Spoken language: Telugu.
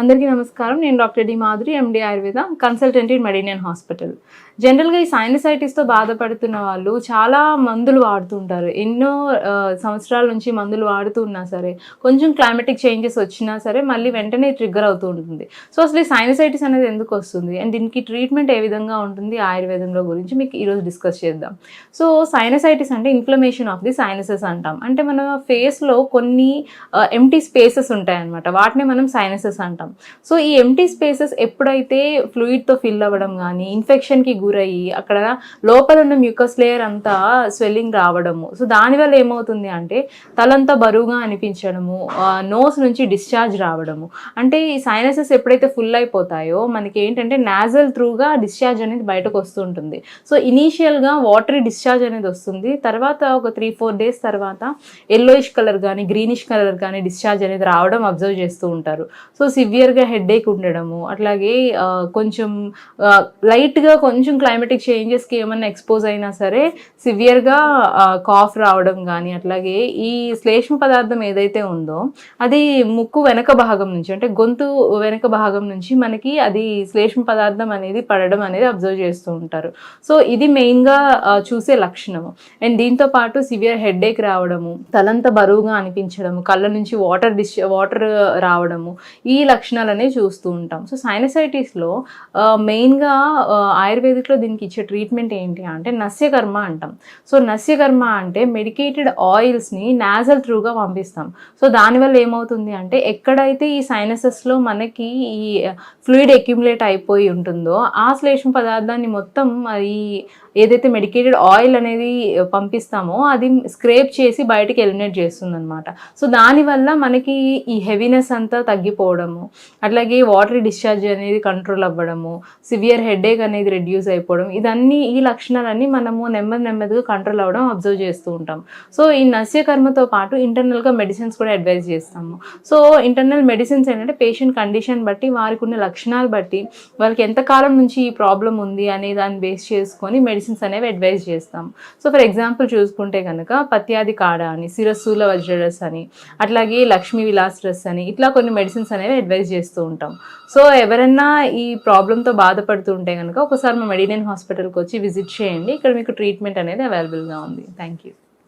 అందరికీ నమస్కారం. నేను doctor D Madhuri MD Ayurveda consultant in Medinian hospital జనరల్గా ఈ సైనసైటిస్తో బాధపడుతున్న వాళ్ళు చాలా మందులు వాడుతుంటారు ఎన్నో సంవత్సరాల నుంచి మందులు వాడుతూ ఉన్నా సరే కొంచెం క్లైమేటిక్ చేంజెస్ వచ్చినా సరే మళ్ళీ వెంటనే ట్రిగ్గర్ అవుతూ ఉంటుంది. సో అసలు ఈ సైనసైటిస్ అనేది ఎందుకు వస్తుంది? అండ్ దీనికి ట్రీట్మెంట్ ఏ విధంగా ఉంటుంది? ఆయుర్వేదంలో గురించి మీకు ఈరోజు డిస్కస్ చేద్దాం. సో సైనసైటిస్ అంటే ఇన్ఫ్లమేషన్ ఆఫ్ ది సైనసెస్ అంటాం. అంటే మన ఫేస్లో కొన్ని ఎంటీ స్పేసెస్ ఉంటాయన్నమాట. వాటిని మనం సైనసెస్ అంటాం. సో ఈ ఎంటీ స్పేసెస్ ఎప్పుడైతే ఫ్లూయిడ్తో ఫిల్ అవ్వడం కానీ ఇన్ఫెక్షన్కి గురయ్యి అక్కడ లోపల ఉన్న మ్యూకస్ లేయర్ అంతా స్వెల్లింగ్ రావడము. సో దానివల్ల ఏమవుతుంది అంటే తలంతా బరువుగా అనిపించడము నోస్ నుంచి డిశ్చార్జ్ రావడము. అంటే ఈ సైనసెస్ ఎప్పుడైతే ఫుల్ అయిపోతాయో మనకి ఏంటంటే నాజల్ త్రూగా డిశ్చార్జ్ అనేది బయటకు వస్తుంటుంది సో ఇనీషియల్గా వాటరీ డిశ్చార్జ్ అనేది వస్తుంది. తర్వాత ఒక త్రీ ఫోర్ డేస్ తర్వాత ఎల్లోయిష్ కలర్ కానీ గ్రీనిష్ కలర్ కానీ డిశ్చార్జ్ అనేది రావడం అబ్జర్వ్ చేస్తూ ఉంటారు. సో సివియర్గా హెడేక్ ఉండడము అట్లాగే కొంచెం లైట్గా కొంచెం క్లైమేటిక్ చేంజెస్కి ఏమన్నా ఎక్స్పోజ్ అయినా సరే సివియర్గా కాఫ్ రావడం కానీ అట్లాగే ఈ శ్లేష్మ పదార్థం ఏదైతే ఉందో అది ముక్కు వెనక భాగం నుంచి అంటే గొంతు వెనక భాగం నుంచి మనకి అది శ్లేష్మ పదార్థం అనేది పడడం అనేది అబ్జర్వ్ చేస్తూ ఉంటారు. సో ఇది మెయిన్గా చూసే లక్షణము. అండ్ దీంతో పాటు సివియర్ హెడేక్ రావడము తలంత బరువుగా అనిపించడము కళ్ళ నుంచి వాటర్ డిస్ వాటర్ రావడము ఈ లక్ష అనేవి చూస్తూ ఉంటాం. సో సైనసైటిస్లో మెయిన్గా ఆయుర్వేదిక్లో దీనికి ఇచ్చే ట్రీట్మెంట్ ఏంటి అంటే నస్యకర్మ అంటాం. సో నస్యకర్మ అంటే మెడికేటెడ్ ఆయిల్స్ని నాజల్ త్రూగా పంపిస్తాం. సో దానివల్ల ఏమవుతుంది అంటే ఎక్కడైతే ఈ సైనసెస్లో మనకి ఈ ఫ్లూయిడ్ అక్యుములేట్ అయిపోయి ఉంటుందో ఆ శ్లేషం పదార్థాన్ని మొత్తం ఈ ఏదైతే మెడికేటెడ్ ఆయిల్ అనేది పంపిస్తామో అది స్క్రేప్ చేసి బయటికి ఎలిమినేట్ చేస్తుంది అనమాట సో దానివల్ల మనకి ఈ హెవీనెస్ అంతా తగ్గిపోవడము అట్లాగే వాటర్ డిశ్చార్జ్ అనేది కంట్రోల్ అవ్వడము సివియర్ హెడేక్ అనేది రెడ్యూస్ అయిపోవడం ఇదన్నీ ఈ లక్షణాలన్నీ మనము నెమ్మది నెమ్మదిగా కంట్రోల్ అవ్వడం అబ్జర్వ్ చేస్తూ ఉంటాం. సో ఈ నస్యకర్మతో పాటు ఇంటర్నల్గా మెడిసిన్స్ కూడా అడ్వైజ్ చేస్తాము. సో ఇంటర్నల్ మెడిసిన్స్ ఏంటంటే పేషెంట్ కండిషన్ బట్టి వారికి ఉన్న లక్షణాలు బట్టి వాళ్ళకి ఎంత కాలం నుంచి ఈ ప్రాబ్లం ఉంది అనే దాన్ని బేస్ చేసుకొని మెడిసిన్స్ అనేవి అడ్వైజ్ చేస్తాం సో ఫర్ ఎగ్జాంపుల్ చూసుకుంటే కనుక పత్యాది కాడ అని శిరస్సుల వజ్రరస్ అని అట్లాగే లక్ష్మీ విలాస్ రస్ అని ఇట్లా కొన్ని మెడిసిన్స్ అనేవి అడ్వైజ్ చేస్తూ ఉంటాం. సో ఎవరన్నా ఈ ప్రాబ్లంతో బాధపడుతూ ఉంటే కనుక ఒకసారి మా మెడినియన్ హాస్పిటల్కి వచ్చి విజిట్ చేయండి. ఇక్కడ మీకు ట్రీట్మెంట్ అనేది అవైలబుల్గా ఉంది. Thank you